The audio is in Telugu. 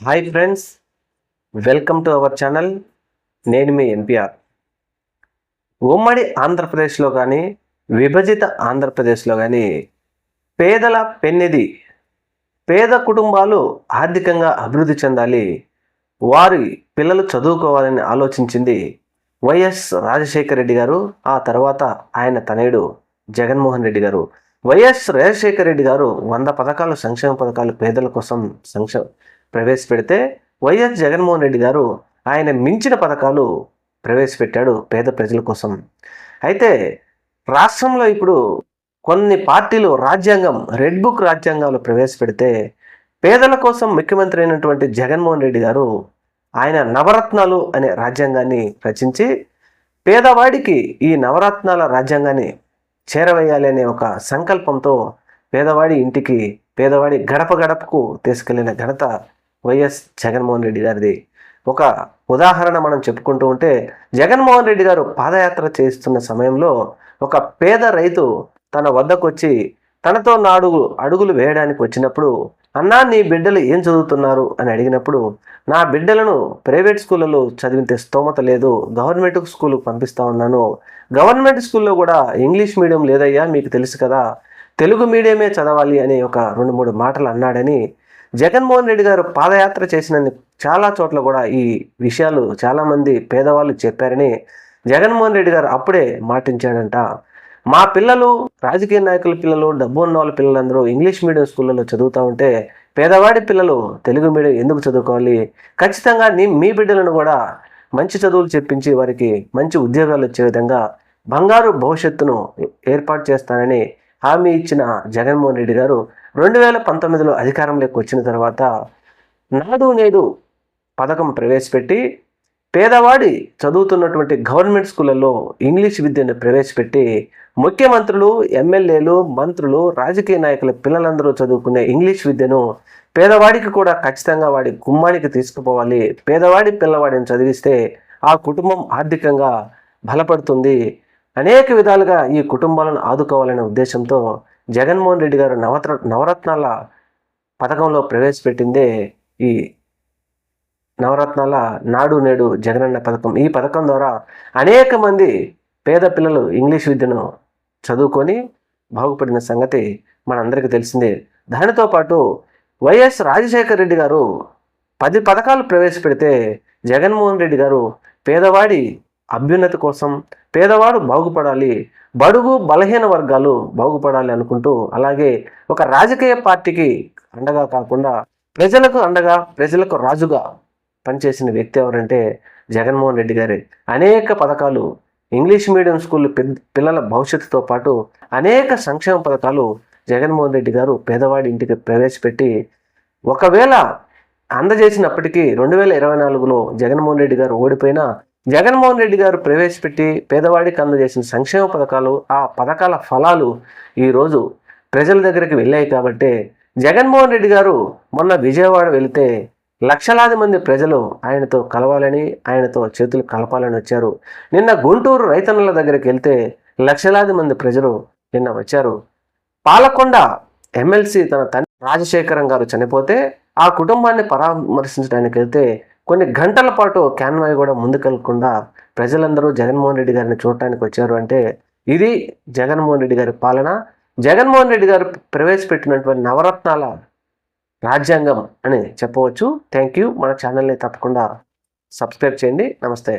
Hi friends welcome to our channel నేను మీ ఎన్పిఆర్. ఉమ్మడి ఆంధ్రప్రదేశ్లో కానీ విభజిత ఆంధ్రప్రదేశ్లో కానీ పేదల పెన్నిది పేద కుటుంబాలు ఆర్థికంగా అభివృద్ధి చెందాలి వారి పిల్లలు చదువుకోవాలని ఆలోచించింది వైఎస్ రాజశేఖర రెడ్డి గారు ఆ తర్వాత ఆయన తనయుడు జగన్మోహన్ రెడ్డి గారు. వైఎస్ రాజశేఖర రెడ్డి గారు వంద పథకాలు సంక్షేమ పథకాలు పేదల కోసం సంక్షేమ ప్రవేశపెడితే వైఎస్ జగన్మోహన్ రెడ్డి గారు ఆయన మించిన పథకాలు ప్రవేశపెట్టాడు పేద ప్రజల కోసం. అయితే రాష్ట్రంలో ఇప్పుడు కొన్ని పార్టీలు రాజ్యాంగం రెడ్ బుక్ రాజ్యాంగాలు ప్రవేశపెడితే పేదల కోసం ముఖ్యమంత్రి అయినటువంటి జగన్మోహన్ రెడ్డి గారు ఆయన నవరత్నాలు అనే రాజ్యాంగాన్ని రచించి పేదవాడికి ఈ నవరత్నాల రాజ్యాంగాన్ని చేరవేయాలి అనే ఒక సంకల్పంతో పేదవాడి ఇంటికి పేదవాడి గడప గడపకు తీసుకెళ్ళిన ఘనత వైఎస్ జగన్మోహన్ రెడ్డి గారిది. ఒక ఉదాహరణ మనం చెప్పుకుంటూ ఉంటే జగన్మోహన్ రెడ్డి గారు పాదయాత్ర చేస్తున్న సమయంలో ఒక పేద రైతు తన వద్దకు వచ్చి తనతో నాడు అడుగులు వేయడానికి వచ్చినప్పుడు అన్నా నీ బిడ్డలు ఏం చదువుతున్నారు? అని అడిగినప్పుడు నా బిడ్డలను ప్రైవేట్ స్కూళ్ళలో చదివితే స్తోమత లేదు. గవర్నమెంట్ స్కూల్కి పంపిస్తా ఉన్నాను. గవర్నమెంట్ స్కూల్లో కూడా ఇంగ్లీష్ మీడియం లేదయ్యా మీకు తెలుసు కదా. తెలుగు మీడియమే చదవాలి అనే ఒక రెండు మూడు మాటలు అన్నాడని జగన్మోహన్ రెడ్డి గారు పాదయాత్ర చేసినందుకు చాలా చోట్ల కూడా ఈ విషయాలు చాలామంది పేదవాళ్ళు చెప్పారని జగన్మోహన్ రెడ్డి గారు అప్పుడే మాటించాడంట. మా పిల్లలు రాజకీయ నాయకుల పిల్లలు డబ్బు ఉన్న వాళ్ళ పిల్లలందరూ ఇంగ్లీష్ మీడియం స్కూళ్ళలో చదువుతూ ఉంటే పేదవాడి పిల్లలు తెలుగు మీడియం ఎందుకు చదువుకోవాలి? ఖచ్చితంగా నీ మీ బిడ్డలను కూడా మంచి చదువులు చెప్పించి వారికి మంచి ఉద్యోగాలు వచ్చే విధంగా బంగారు భవిష్యత్తును ఏర్పాటు చేస్తానని హామీ ఇచ్చిన జగన్మోహన్ రెడ్డి గారు రెండు వేల పంతొమ్మిదిలో అధికారంలోకి వచ్చిన తర్వాత నాడు నేడు పథకం ప్రవేశపెట్టి పేదవాడి చదువుతున్నటువంటి గవర్నమెంట్ స్కూళ్ళల్లో ఇంగ్లీష్ విద్యను ప్రవేశపెట్టి ముఖ్యమంత్రులు ఎమ్మెల్యేలు మంత్రులు రాజకీయ నాయకుల పిల్లలందరూ చదువుకునే ఇంగ్లీష్ విద్యను పేదవాడికి కూడా ఖచ్చితంగా వాడి గుమ్మానికి తీసుకుపోవాలి. పేదవాడి పిల్లవాడిని చదివిస్తే ఆ కుటుంబం ఆర్థికంగా బలపడుతుంది. అనేక విధాలుగా ఈ కుటుంబాలను ఆదుకోవాలనే ఉద్దేశంతో జగన్మోహన్ రెడ్డి గారు నవత్ర నవరత్నాల పథకంలో ప్రవేశపెట్టిందే ఈ నవరత్నాల నాడు నేడు జగనన్న పథకం. ఈ పథకం ద్వారా అనేక మంది పేద పిల్లలు ఇంగ్లీష్ విద్యను చదువుకొని బాగుపడిన సంగతి మనందరికీ తెలిసిందే. దానితో పాటు వైఎస్ రాజశేఖర రెడ్డి గారు పది పథకాలు ప్రవేశపెడితే జగన్మోహన్ రెడ్డి గారు పేదవాడి అభ్యున్నతి కోసం పేదవాడు బాగుపడాలి బడుగు బలహీన వర్గాలు బాగుపడాలి అనుకుంటూ అలాగే ఒక రాజకీయ పార్టీకి అండగా కాకుండా ప్రజలకు అండగా ప్రజలకు రాజుగా పనిచేసిన వ్యక్తి ఎవరంటే జగన్మోహన్ రెడ్డి గారే. అనేక పథకాలు ఇంగ్లీష్ మీడియం స్కూల్ పిల్లల భవిష్యత్తుతో పాటు అనేక సంక్షేమ పథకాలు జగన్మోహన్ రెడ్డి గారు పేదవాడి ఇంటికి ప్రవేశపెట్టి ఒకవేళ అందజేసినప్పటికీ రెండు వేల ఇరవై నాలుగులో జగన్మోహన్ రెడ్డి గారు ఓడిపోయినా జగన్మోహన్ రెడ్డి గారు ప్రవేశపెట్టి పేదవాడికి అందజేసిన సంక్షేమ పథకాలు ఆ పథకాల ఫలాలు ఈరోజు ప్రజల దగ్గరికి వెళ్ళాయి కాబట్టి జగన్మోహన్ రెడ్డి గారు మొన్న విజయవాడ వెళితే లక్షలాది మంది ప్రజలు ఆయనతో కలవాలని ఆయనతో చేతులు కలపాలని వచ్చారు. నిన్న గుంటూరు రైతన్నుల దగ్గరికి వెళ్తే లక్షలాది మంది ప్రజలు నిన్న వచ్చారు. పాలకొండ ఎమ్మెల్సీ తన తండ్రి రాజశేఖరం గారు చనిపోతే ఆ కుటుంబాన్ని పరామర్శించడానికి వెళ్తే కొన్ని గంటల పాటు క్యాన్వాయ్ కూడా ముందుకెళ్ళకుండా ప్రజలందరూ జగన్మోహన్ రెడ్డి గారిని చూడటానికి వచ్చారు. అంటే ఇది జగన్మోహన్ రెడ్డి గారి పాలన. జగన్మోహన్ రెడ్డి గారు ప్రవేశపెట్టినటువంటి నవరత్నాల రాజ్యాంగం అని చెప్పవచ్చు. థ్యాంక్ యూ మన ఛానల్ని తప్పకుండా సబ్స్క్రైబ్ చేయండి. నమస్తే.